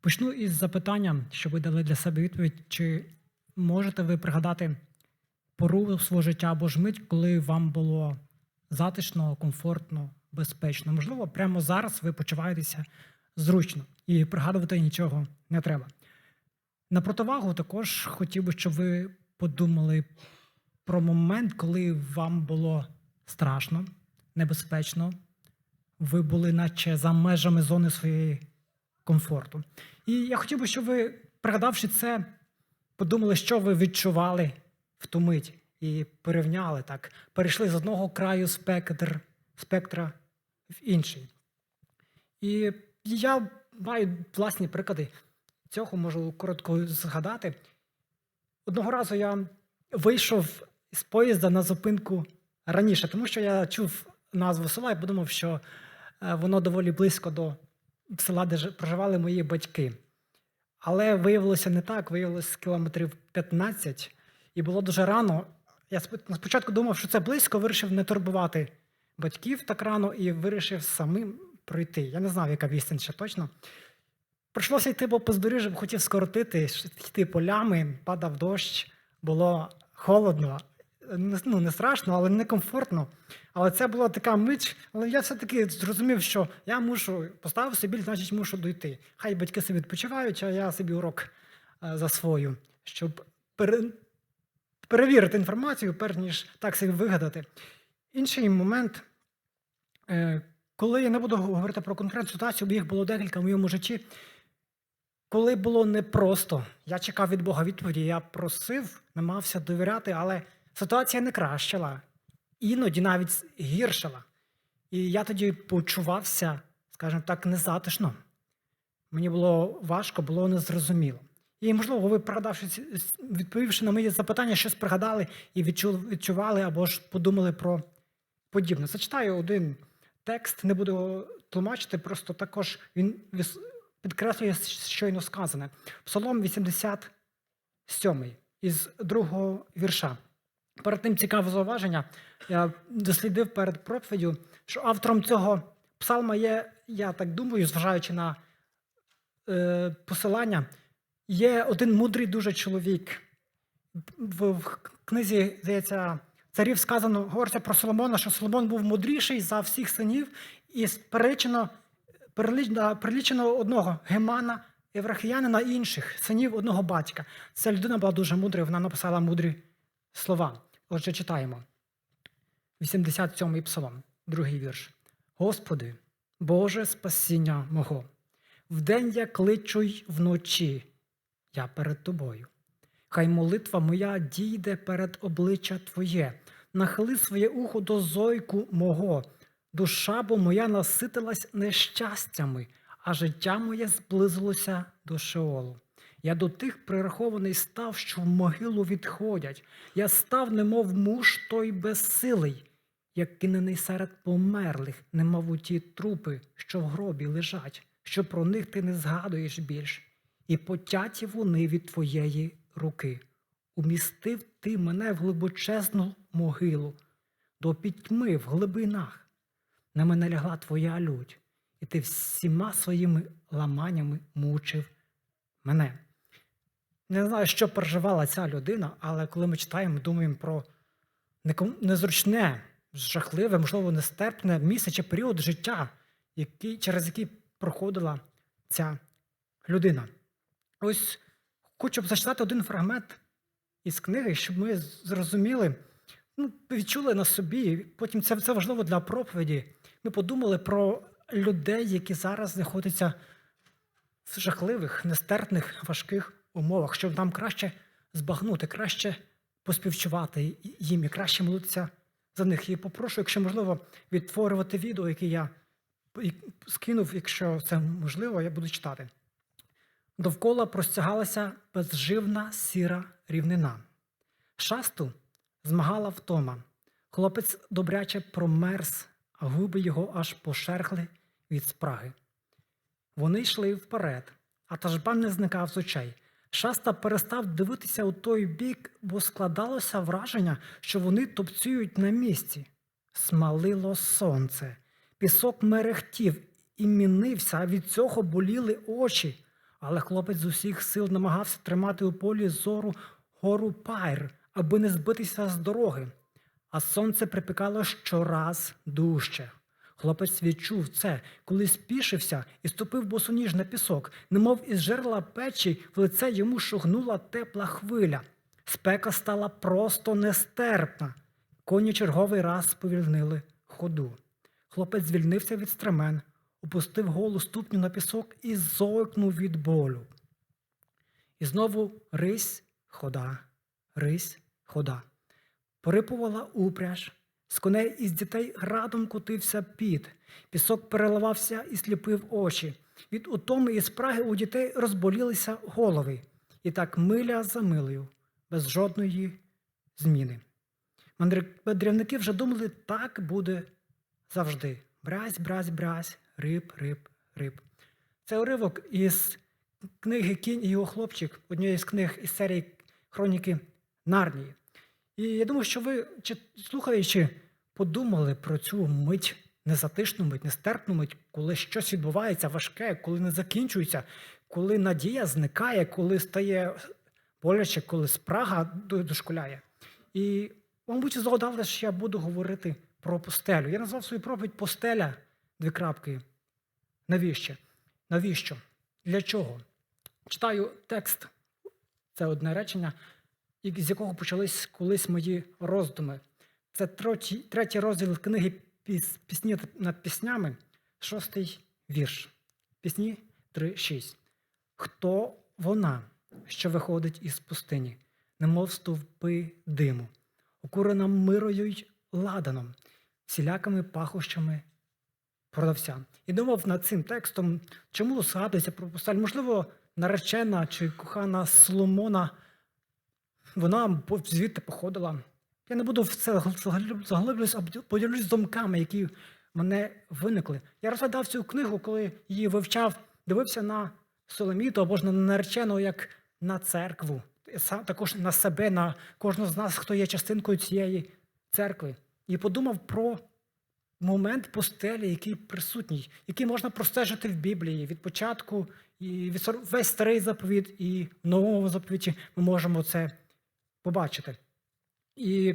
Почну із запитання, що ви дали для себе відповідь, чи можете ви пригадати пору свого життя або ж мить, коли вам було затишно, комфортно, безпечно? Можливо, прямо зараз ви почуваєтеся зручно і пригадувати нічого не треба. На противагу також хотів би, щоб ви подумали про момент, коли вам було страшно, небезпечно, ви були наче за межами зони своєї комфорту. І я хотів би, щоб ви, пригадавши це, подумали, що ви відчували в ту мить і порівняли так, перейшли з одного краю спектр, спектра в інший. І я маю власні приклади цього, можу коротко згадати. Одного разу я вийшов з поїзда на зупинку раніше, тому що я чув назву села і подумав, що е, воно доволі близько до села, де проживали мої батьки. Але виявилося не так, виявилося кілометрів 15, і було дуже рано. Я спочатку думав, що це близько, вирішив не турбувати батьків так рано і вирішив самим пройти. Я не знав, яка відстань ще точно. Прийшлося йти по бездоріжжю, хотів скоротити, йти полями, падав дощ, було холодно. Ну, не страшно, але не комфортно. Але це була така мить, але я все-таки зрозумів, що я мушу поставив собі, значить, мушу дойти. Хай батьки собі відпочивають, а я собі урок е, засвою, щоб пере... перевірити інформацію, перш ніж так собі вигадати. Інший момент, е, коли я не буду говорити про конкретну ситуацію, бо їх було декілька в моєму житті. Коли було непросто, я чекав від Бога відповіді, я просив, намагався довіряти, але ситуація не кращила, іноді навіть гіршила. І я тоді почувався, скажімо так, незатишно. Мені було важко, було незрозуміло. І, можливо, ви, пригадавши, відповівши на мої запитання, щось пригадали і відчували або ж подумали про подібне. Зачитаю один текст, не буду тлумачити, просто також він підкреслює щойно сказане. Псалом 87 із другого вірша. Перед тим цікаве зауваження. Я дослідив перед проповіддю, що автором цього псалма є, я так думаю, зважаючи на е, посилання, є один мудрий дуже чоловік. В, в книзі, здається, царів сказано, говориться про Соломона, що Соломон був мудріший за всіх синів, і перелічено, перелічено, перелічено одного Гемана, Єврахіянина і інших синів одного батька. Ця людина була дуже мудра, вона написала мудрі слова. Отже, читаємо. 87-й псалом, другий вірш. Господи, Боже спасіння мого, вдень я кличу й вночі, я перед тобою. Хай молитва моя дійде перед обличчя Твоє, нахили своє ухо до зойку мого, душа бо моя наситилась нещастями, а життя моє зблизилося до Шеолу. Я до тих прирахований став, що в могилу відходять. Я став, немов муж той безсилий, як кинений серед померлих, немов у ті трупи, що в гробі лежать, що про них ти не згадуєш більш, і потяті вони від твоєї руки. Умістив ти мене в глибочезну могилу, до пітьми в глибинах. На мене лягла твоя лють, і ти всіма своїми ламаннями мучив мене. Не знаю, що переживала ця людина, але коли ми читаємо, думаємо про незручне, жахливе, можливо, нестерпне місце чи період життя, який, через який проходила ця людина. Ось хочу б зачитати один фрагмент із книги, щоб ми зрозуміли, ну, відчули на собі. Потім це, це важливо для проповіді. Ми подумали про людей, які зараз знаходяться в жахливих, нестерпних, важких умовах, щоб нам краще збагнути, краще поспівчувати їм і краще молитися за них. І попрошу, якщо можливо, відтворювати відео, яке я скинув, якщо це можливо, я буду читати. Довкола простягалася безживна сіра рівнина. Шасту змагала втома. Хлопець добряче промерз, а губи його аж пошерхли від спраги. Вони йшли вперед, а тажбан не зникав з очей. Шаста перестав дивитися у той бік, бо складалося враження, що вони топцюють на місці. Смалило сонце, пісок мерехтів і мінився, а від цього боліли очі, Але хлопець з усіх сил намагався тримати у полі зору гору Пайр, аби не збитися з дороги. А сонце припікало щораз дужче. Хлопець відчув це, коли спішився і ступив босоніж на пісок, немов із жерла печі в лице йому шугнула тепла хвиля. Спека стала просто нестерпна. Коні черговий раз сповільнили ходу. Хлопець звільнився від стремен, опустив голу ступню на пісок і зойкнув від болю. І знову рись, хода, рись, хода. Порипувала упряж, з коней і з дітей градом кутився піт, пісок переливався і сліпив очі. Від утоми і спраги у дітей розболілися голови, і так миля за милею, без жодної зміни. Мандрівники вже думали, так буде завжди. Брязь, брязь, брязь, риб, риб, риб. Це уривок із книги Кінь і його хлопчик, однієї з книг із серії Хроніки Нарнії. І я думаю, що ви, чи- слухаючи, подумали про цю мить, незатишну мить, нестерпну мить, коли щось відбувається важке, коли не закінчується, коли надія зникає, коли стає боляче, коли спрага дошкуляє. І, мабуть, згадали, що я буду говорити про постелю. Я назвав свою проповідь Постеля, дві крапки. Навіщо? Навіщо? Для чого? Читаю текст, це одне речення, з якого почались колись мої роздуми. Це третій, розділ книги «Піс- Пісні над піснями, шостий вірш. Пісні 3.6. Хто вона, що виходить із пустині, немов стовпи диму, окурена мирою й ладаном, всілякими пахощами продавця. І думав над цим текстом, чому згадується про постель. Можливо, наречена чи кохана Соломона, вона звідти походила. Я не буду в це загл- заглиблюватися, а поділюсь думками, які мене виникли. Я розглядав цю книгу, коли її вивчав, дивився на Соломіту або ж на наречену як на церкву, також на себе, на кожного з нас, хто є частинкою цієї церкви. І подумав про момент постелі, який присутній, який можна простежити в Біблії від початку і від весь старий заповіт, і в новому заповіті ми можемо це побачити. І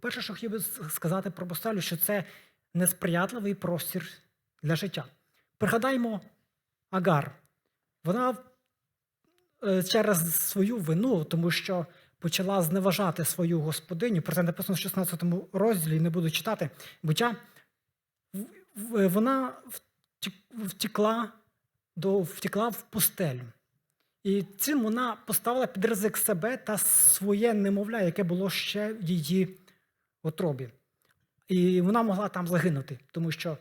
перше, що хотів би сказати про постелю, що це несприятливий простір для життя. Пригадаймо Агар. Вона е, через свою вину, тому що почала зневажати свою господиню. Про це написано в 16 розділі, не буду читати. Буття вона втік- втекла, до, втекла в пустелю. І цим вона поставила під ризик себе та своє немовля, яке було ще в її отробі. І вона могла там загинути, тому що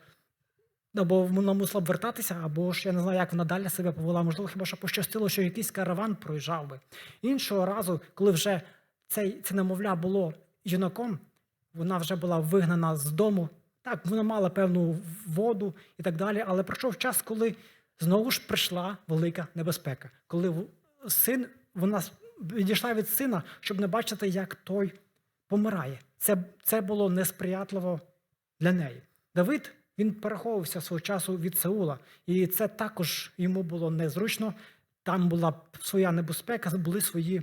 або вона мусила б вертатися, або ж я не знаю, як вона далі себе повела. Можливо, хіба що пощастило, що якийсь караван проїжджав би. Іншого разу, коли вже цей, це немовля було юнаком, вона вже була вигнана з дому. Так, вона мала певну воду і так далі, але пройшов час, коли знову ж прийшла велика небезпека. Коли син, вона відійшла від сина, щоб не бачити, як той помирає. Це, це було несприятливо для неї. Давид він переховувався свого часу від Сеула, і це також йому було незручно. Там була своя небезпека, були свої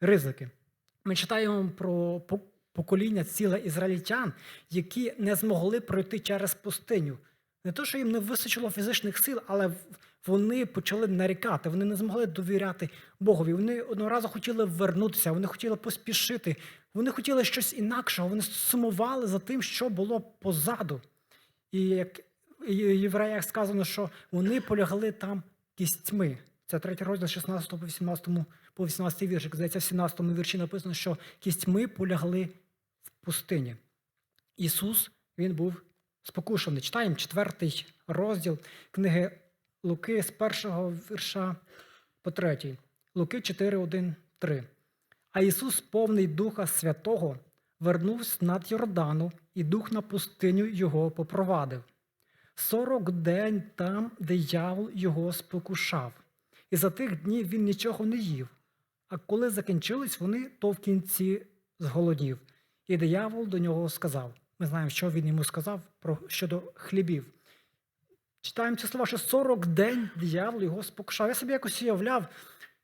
ризики. Ми читаємо про покоління ціле ізраїльтян, які не змогли пройти через пустиню. Не то, що їм не вистачило фізичних сил, але вони почали нарікати, вони не змогли довіряти Богові. Вони одного разу хотіли вернутися, вони хотіли поспішити, вони хотіли щось інакшого, вони сумували за тим, що було позаду. І як в євреях сказано, що вони полягли там кістьми. Це третій розділ 16 по 18, по 18 вірш. Як Здається, в 17 вірші написано, що кістьми полягли в пустині. Ісус він був спокушений. Читаємо четвертий розділ книги Луки з першого вірша по третій. Луки 4, 1, 3. А Ісус, повний Духа Святого, вернувся над Йордану, і дух на пустиню його попровадив. Сорок день там диявол його спокушав, і за тих днів він нічого не їв. А коли закінчились вони, то в кінці зголодів. І диявол до нього сказав: ми знаємо, що він йому сказав про щодо хлібів. читаємо ці слова, що 40 день диявол його спокушав. Я собі якось уявляв,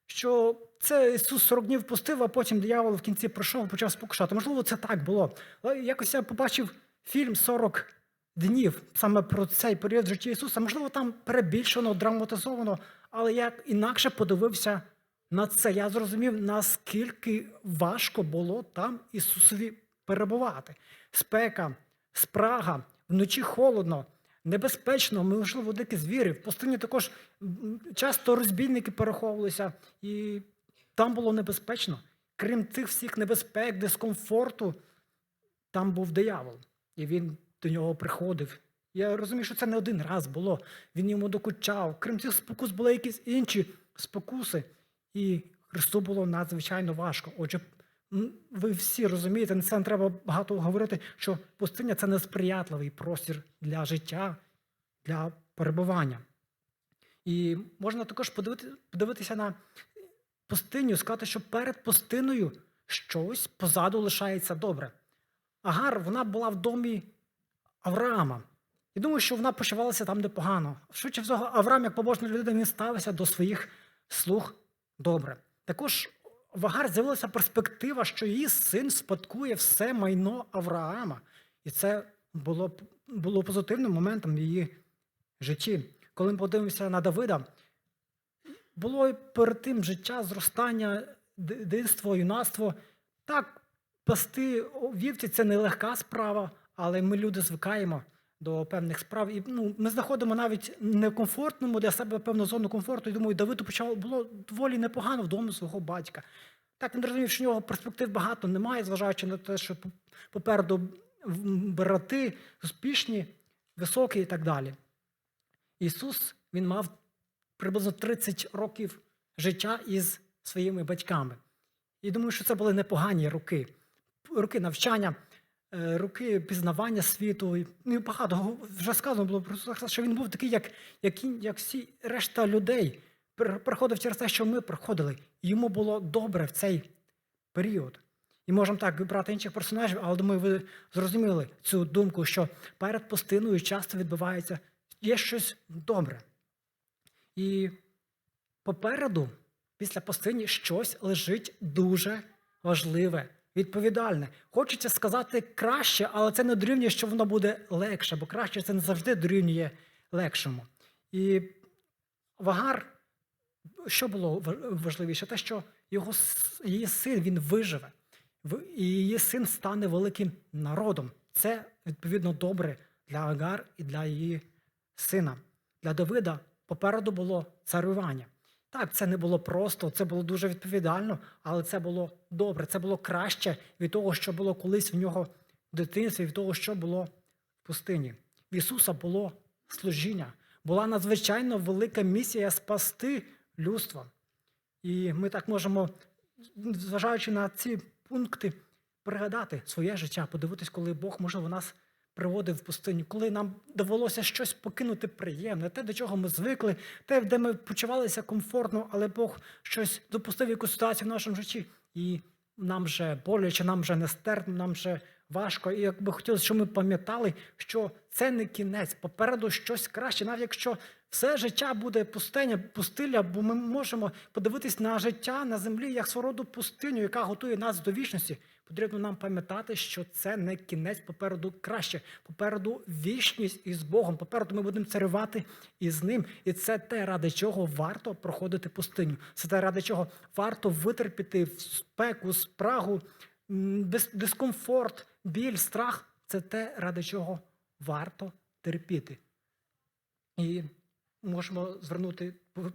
що це Ісус 40 днів пустив, а потім диявол в кінці прийшов і почав спокушати. Можливо, це так було. Але якось я побачив фільм 40 днів саме про цей період в житті Ісуса. Можливо, там перебільшено, драматизовано, але я інакше подивився на це. Я зрозумів, наскільки важко було там Ісусові перебувати. Спека, спрага, вночі холодно, небезпечно, можливо, дикі звірі. В пустині також часто розбійники переховувалися, і там було небезпечно. Крім тих всіх небезпек, дискомфорту, там був диявол, і він до нього приходив. Я розумію, що це не один раз було. Він йому докучав. Крім цих спокус були якісь інші спокуси. І Христу було надзвичайно важко. Отже, ви всі розумієте, це не треба багато говорити, що пустиня це несприятливий простір для життя, для перебування. І можна також подивити, подивитися на пустиню сказати, що перед пустиною щось позаду лишається добре. Агар, вона була в домі Авраама. І думаю, що вона почувалася там непогано. Швидше всього, Авраам, як побожна людина, він ставився до своїх слуг добре. Також в Агар з'явилася перспектива, що її син спадкує все майно Авраама. І це було, було позитивним моментом в її житті. Коли ми подивимося на Давида, було перед тим життя, зростання, ди- дитинство, юнацтво. Так, пасти вівці це не легка справа, але ми люди звикаємо до певних справ. І ну, ми знаходимо навіть некомфортному для себе певну зону комфорту. І думаю, Давиду почало було доволі непогано вдома свого батька. Так він розумів, що в нього перспектив багато немає, зважаючи на те, що попереду брати успішні, високі і так далі. Ісус він мав приблизно 30 років життя із своїми батьками. І думаю, що це були непогані роки. Роки навчання, роки пізнавання світу. Ну, багато вже сказано було про що він був такий, як, як, як всі решта людей. Проходив через те, що ми проходили. І йому було добре в цей період. І можемо так вибрати інших персонажів, але думаю, ви зрозуміли цю думку, що перед пустиною часто відбувається є щось добре. І попереду, після пустині, щось лежить дуже важливе, відповідальне. Хочеться сказати краще, але це не дорівнює, що воно буде легше, бо краще це не завжди дорівнює легшому. І Вагар, що було важливіше? Те, що його, її син він виживе, і її син стане великим народом. Це відповідно добре для Агар і для її сина. Для Давида попереду було царювання. Так, це не було просто, це було дуже відповідально, але це було добре, це було краще від того, що було колись в нього в дитинстві, від того, що було в пустині. В Ісуса було служіння, була надзвичайно велика місія спасти людство. І ми так можемо, зважаючи на ці пункти, пригадати своє життя, подивитись, коли Бог, можливо, нас приводив в пустиню, коли нам довелося щось покинути приємне, те, до чого ми звикли, те, де ми почувалися комфортно, але Бог щось допустив якусь ситуацію в нашому житті, і нам вже боляче, нам вже нестерпно, нам вже важко. І як би хотілося, щоб ми пам'ятали, що це не кінець, попереду щось краще, навіть якщо все життя буде пустеня, пустиля, бо ми можемо подивитись на життя на землі як свого роду пустиню, яка готує нас до вічності. Потрібно нам пам'ятати, що це не кінець, попереду краще, попереду вічність із Богом. Попереду ми будемо царювати із ним. І це те, ради чого варто проходити пустиню. Це те, ради чого варто витерпіти в спеку, спрагу, дискомфорт, біль, страх. Це те, ради чого варто терпіти. І можемо звернути,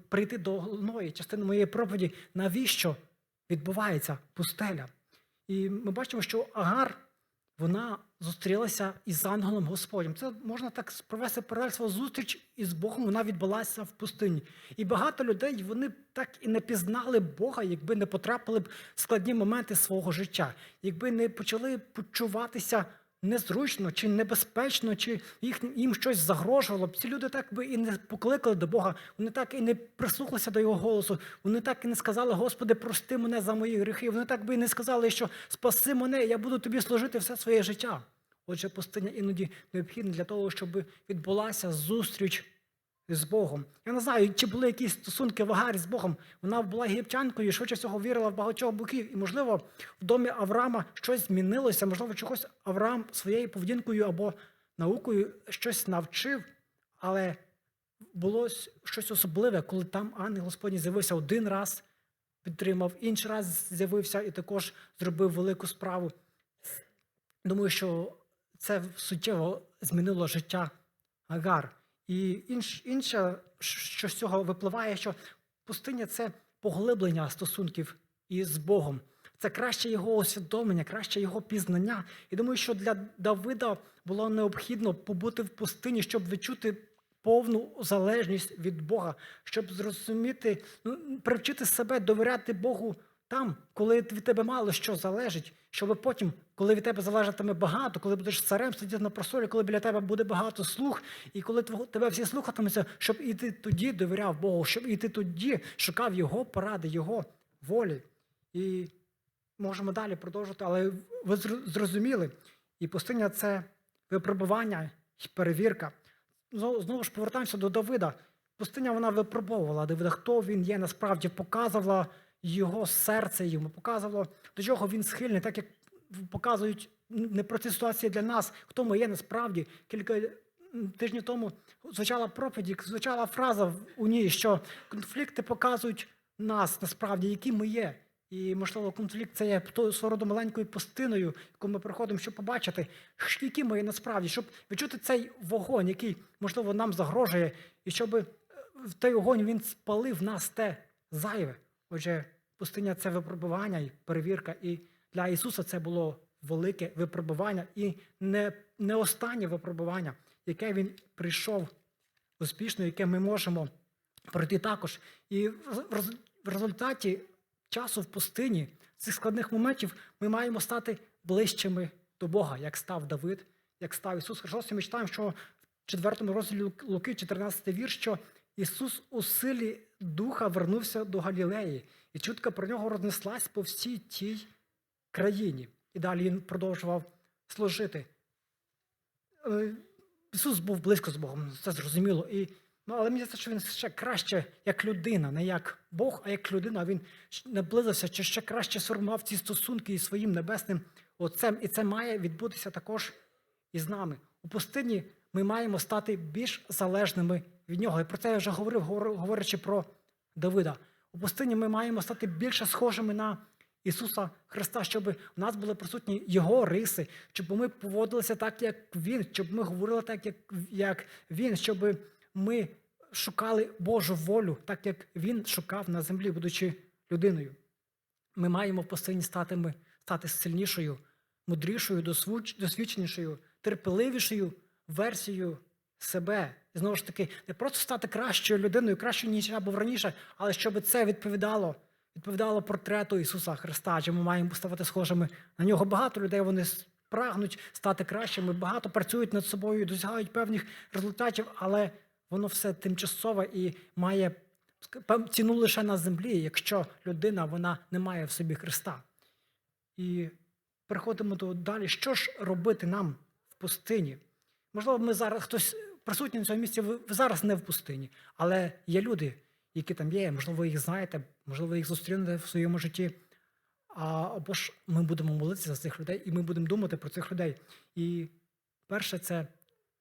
прийти до головної частини моєї проповіді, навіщо відбувається пустеля. І ми бачимо, що Агар вона зустрілася із ангелом Господнім. Це можна так провести паралельство зустріч із Богом, вона відбулася в пустині. І багато людей вони так і не пізнали Бога, якби не потрапили б в складні моменти свого життя, якби не почали почуватися незручно чи небезпечно, чи їх, їм щось загрожувало. Ці люди так би і не покликали до Бога, вони так і не прислухалися до його голосу, вони так і не сказали, Господи, прости мене за мої гріхи. Вони так би і не сказали, що спаси мене, я буду тобі служити все своє життя. Отже, пустиня іноді необхідна для того, щоб відбулася зустріч з Богом. Я не знаю, чи були якісь стосунки в Агарі з Богом. Вона була єгиптянкою, швидше всього вірила в багатьох боків. І, можливо, в домі Авраама щось змінилося, можливо, чогось Авраам своєю поведінкою або наукою щось навчив, але було щось особливе, коли там ангел Господній з'явився один раз, підтримав, інший раз з'явився і також зробив велику справу. Думаю, що це суттєво змінило життя Агар. І інш, інше, що з цього випливає, що пустиня це поглиблення стосунків із Богом. Це краще його усвідомлення, краще його пізнання. І думаю, що для Давида було необхідно побути в пустині, щоб відчути повну залежність від Бога, щоб зрозуміти, ну, привчити себе довіряти Богу там, коли від тебе мало що залежить, щоб потім, коли від тебе залежатиме багато, коли будеш царем сидіти на престолі, коли біля тебе буде багато слух, і коли тебе всі слухатимуться, щоб і ти тоді довіряв Богу, щоб і ти тоді шукав Його поради, Його волі. І можемо далі продовжувати, але ви зрозуміли, і пустиня це випробування і перевірка. Знову ж повертаємося до Давида. Пустиня вона випробовувала Давида, хто він є насправді, показувала його серце йому, показувала, до чого він схильний, так як показують непрості ситуації для нас, хто ми є насправді. Кілька тижнів тому звучала проповідь, звучала фраза у ній, що конфлікти показують нас насправді, які ми є. І, можливо, конфлікт це є свого роду маленькою пустиною, яку ми приходимо, щоб побачити, які ми є насправді, щоб відчути цей вогонь, який, можливо, нам загрожує, і щоб е, в той вогонь він спалив нас те зайве. Отже, пустиня це випробування і перевірка. І для Ісуса це було велике випробування і не, не останнє випробування, яке Він прийшов успішно, яке ми можемо пройти також. І в результаті часу в пустині, цих складних моментів, ми маємо стати ближчими до Бога, як став Давид, як став Ісус Христос. І ми читаємо, що в 4 розділі Луки, 14 вірш, що Ісус у силі Духа вернувся до Галілеї, і чутка про нього рознеслась по всій тій країні. І далі він продовжував служити. Е, Ісус був близько з Богом, це зрозуміло. І, ну, але мені здається, що він ще краще як людина, не як Бог, а як людина. Він наблизився чи ще краще сформував ці стосунки із своїм небесним Отцем. І це має відбутися також із нами. У пустині ми маємо стати більш залежними від нього. І про це я вже говорив, говорячи про Давида. У пустині ми маємо стати більше схожими на Ісуса Христа, щоб у нас були присутні Його риси, щоб ми поводилися так, як Він, щоб ми говорили так, як, як Він, щоб ми шукали Божу волю, так як Він шукав на землі, будучи людиною. Ми маємо в пустині стати, стати сильнішою, мудрішою, досвідченішою, терпеливішою версією себе. І знову ж таки, не просто стати кращою людиною, кращою, ніж я був раніше, але щоб це відповідало, відповідало портрету Ісуса Христа. Чи ми маємо ставати схожими на нього? Багато людей вони прагнуть стати кращими, багато працюють над собою, досягають певних результатів, але воно все тимчасове і має ціну лише на землі, якщо людина вона не має в собі Христа. І переходимо до далі. Що ж робити нам в пустині? Можливо, ми зараз хтось присутній на цьому місці, ви зараз не в пустині, але є люди, які там є, можливо, ви їх знаєте, можливо, ви їх зустрінете в своєму житті. Або ж ми будемо молитися за цих людей, і ми будемо думати про цих людей. І перше це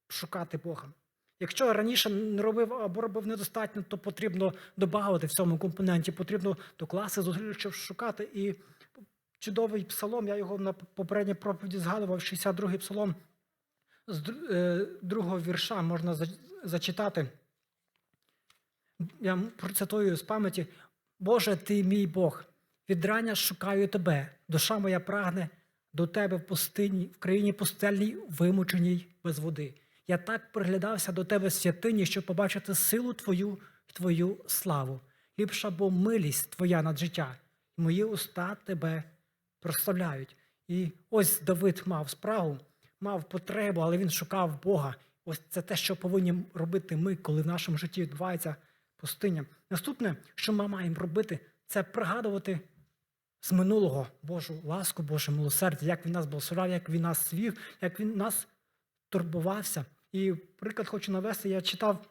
шукати Бога. Якщо раніше не робив або робив недостатньо, то потрібно додати в цьому компоненті, потрібно докласти щоб шукати. І чудовий псалом, я його на попередній проповіді згадував, 62-й псалом з е, другого вірша можна зачитати. Я процитую з пам'яті: Боже, ти мій Бог, від рання шукаю тебе, душа моя прагне до тебе в пустині, в країні пустельній, вимученій без води. Я так приглядався до тебе в святині, щоб побачити силу твою і твою славу. Ліпша бо милість твоя над життя, і мої уста тебе прославляють. І ось Давид мав справу, мав потребу, але він шукав Бога. Ось це те, що повинні робити ми, коли в нашому житті відбувається пустиня. Наступне, що ми маємо робити, це пригадувати з минулого Божу ласку, Боже милосердя, як він нас благословляв, як він нас свів, як він нас турбувався. І приклад хочу навести, я читав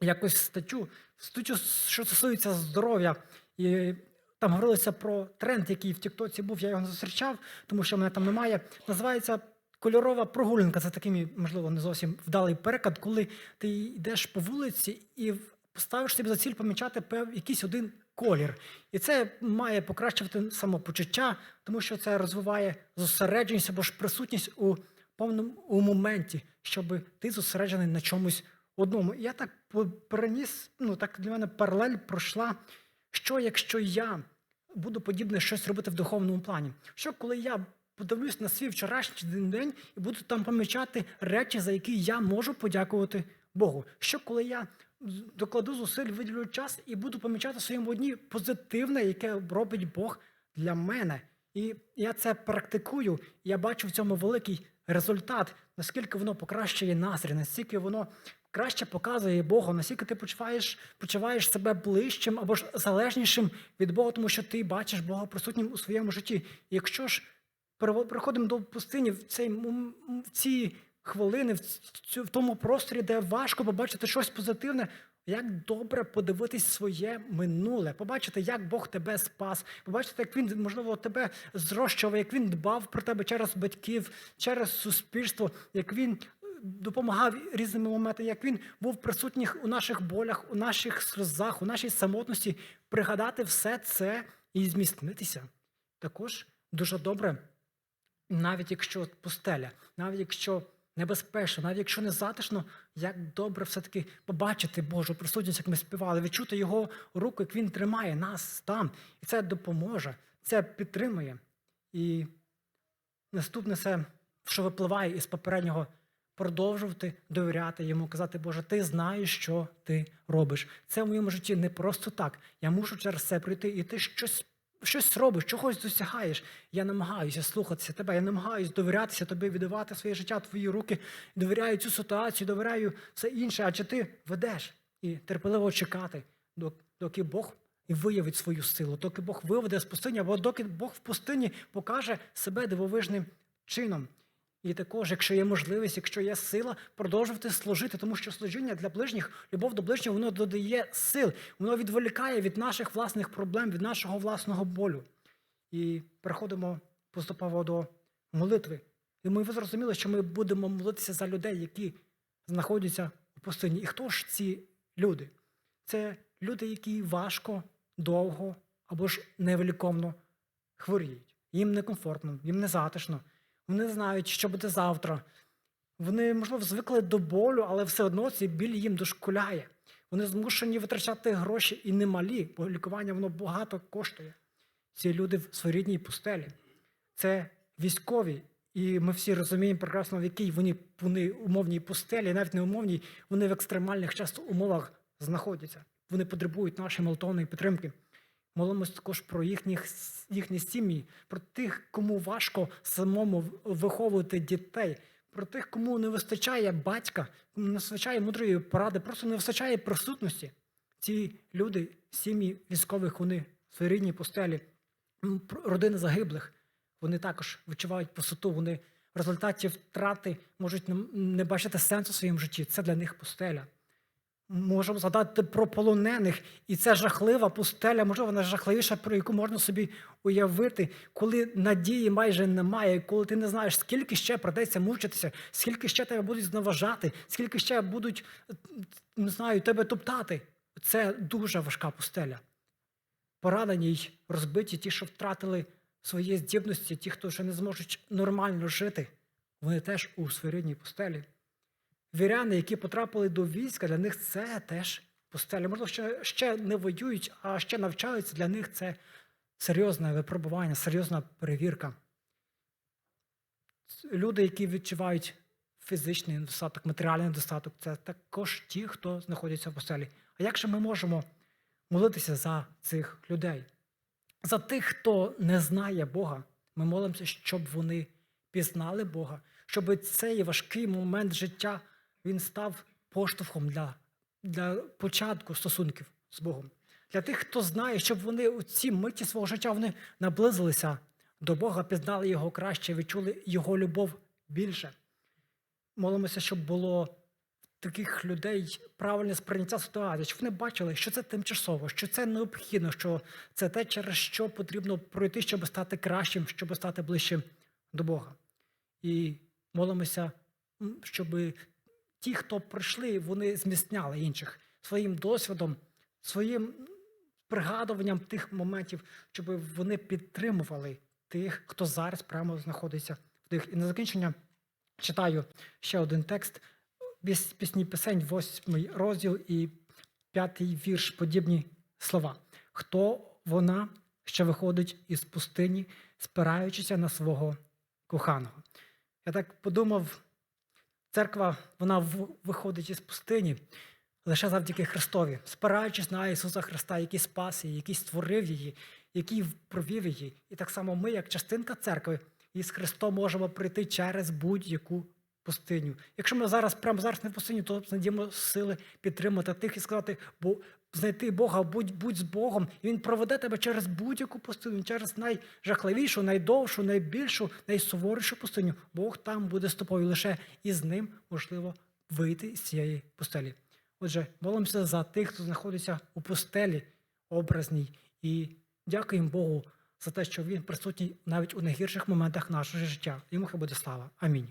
якось статтю, статтю, що стосується здоров'я. І там говорилося про тренд, який в Тіктоці був, я його не зустрічав, тому що мене там немає. Називається кольорова прогулянка. Це такий, можливо, не зовсім вдалий переклад, коли ти йдеш по вулиці і поставиш собі за ціль помічати якийсь один колір. І це має покращувати самопочуття, тому що це розвиває зосередженість або ж присутність у повному моменті, щоб ти зосереджений на чомусь одному. І я так переніс, ну так для мене паралель пройшла. Що якщо я буду подібне щось робити в духовному плані? Що коли я подивлюсь на свій вчорашній день і буду там помічати речі, за які я можу подякувати Богу? Що коли я докладу зусиль, виділю час і буду помічати в своєму дні позитивне, яке робить Бог для мене? І я це практикую, я бачу в цьому великий результат, наскільки воно покращує настрій, наскільки воно краще показує Богу, наскільки ти почуваєш, почуваєш себе ближчим або ж залежнішим від Бога, тому що ти бачиш Бога присутнім у своєму житті. Якщо ж приходимо до пустині в, цей, в ці хвилини, в, цю, в тому просторі, де важко побачити щось позитивне, як добре подивитись своє минуле, побачити, як Бог тебе спас, побачити, як він, можливо, тебе зрощував, як він дбав про тебе через батьків, через суспільство, як він е, допомагав різними моментами, як він був присутній у наших болях, у наших сльозах, у нашій самотності, пригадати все це і зміцнитися. Також дуже добре, навіть якщо пустеля, навіть якщо небезпечно, навіть якщо не затишно, як добре все-таки побачити Божу присутність, як ми співали, відчути його руку, як він тримає нас там. І це допоможе, це підтримує. І наступне це, що випливає із попереднього, продовжувати довіряти йому, казати, Боже, ти знаєш, що ти робиш. Це в моєму житті не просто так. Я мушу через це пройти, і ти щось. Щось робиш, чогось досягаєш. Я намагаюся слухатися тебе, я намагаюся довірятися тобі, віддавати своє життя, твої руки, довіряю цю ситуацію, довіряю все інше, адже ти ведеш і терпеливо чекати, док- доки Бог виявить свою силу, доки Бог виведе з пустині, або доки Бог в пустині покаже себе дивовижним чином. І також, якщо є можливість, якщо є сила, продовжувати служити, тому що служіння для ближніх, любов до ближнього, воно додає сил, воно відволікає від наших власних проблем, від нашого власного болю. І переходимо поступово до молитви. І ми зрозуміли, що ми будемо молитися за людей, які знаходяться у пустині. І хто ж ці люди? Це люди, які важко, довго або ж невеликовно хворіють. Їм некомфортно, їм не затишно. Вони знають, що буде завтра. Вони, можливо, звикли до болю, але все одно цей біль їм дошкуляє. Вони змушені витрачати гроші і немалі, бо лікування воно багато коштує. Ці люди в своєрідній пустелі. Це військові, і ми всі розуміємо прекрасно, в якій вони, вони умовній пустелі, навіть не умовній, вони в екстремальних часто умовах знаходяться. Вони потребують нашої молитовної підтримки. Молимось також про їхніх, їхні сім'ї, про тих, кому важко самому виховувати дітей, про тих, кому не вистачає батька, кому не вистачає мудрої поради, просто не вистачає присутності. Ці люди, сім'ї військових, вони рідній пустелі, родини загиблих, вони також відчувають пустоту, вони в результаті втрати можуть не- бачити сенсу в своєму житті. Це для них пустеля. Можемо згадати про полонених, і це жахлива пустеля, можливо, найжахливіша, про яку можна собі уявити, коли надії майже немає, коли ти не знаєш, скільки ще придеться мучитися, скільки ще тебе будуть зневажати, скільки ще будуть, не знаю, тебе топтати. Це дуже важка пустеля. Поранені й розбиті, ті, що втратили свої здібності, ті, хто вже не зможуть нормально жити, вони теж у своєрідній пустелі віряни, які потрапили до війська, для них це теж пустеля. Можливо, ще, ще не воюють, а ще навчаються. Для них це серйозне випробування, серйозна перевірка. Люди, які відчувають фізичний недостаток, матеріальний недостаток, це також ті, хто знаходиться в пустелі. А як же ми можемо молитися за цих людей? За тих, хто не знає Бога, ми молимося, щоб вони пізнали Бога, щоб цей важкий момент життя він став поштовхом для, для початку стосунків з Богом. Для тих, хто знає, щоб вони у цій миті свого життя вони наблизилися до Бога, пізнали його краще, відчули його любов більше. Молимося, щоб було таких людей правильне сприйняття ситуації, щоб вони бачили, що це тимчасово, що це необхідно, що це те, через що потрібно пройти, щоб стати кращим, щоб стати ближчим до Бога. І молимося, щоб ті, хто прийшли, вони зміцняли інших своїм досвідом, своїм пригадуванням тих моментів, щоб вони підтримували тих, хто зараз прямо знаходиться в них. І на закінчення читаю ще один текст Піс- пісні пісень, восьмий розділ і п'ятий вірш, подібні слова. Хто вона, що виходить із пустині, спираючися на свого коханого? Я так подумав, церква вона виходить із пустині лише завдяки Христові, спираючись на Ісуса Христа, який спас її, який створив її, який провів її. І так само ми, як частинка церкви, із Христом можемо прийти через будь-яку пустиню. Якщо ми зараз, прямо зараз не в пустині, то знайдемо сили підтримати тих і сказати, бо знайти Бога, будь, будь з Богом, і Він проведе тебе через будь-яку пустиню, через найжахливішу, найдовшу, найбільшу, найсуворішу пустиню. Бог там буде з тобою лише і з ним можливо вийти з цієї пустелі. Отже, молимося за тих, хто знаходиться у пустелі образній, і дякуємо Богу за те, що він присутній навіть у найгірших моментах нашого життя. Йому хай буде слава. Амінь.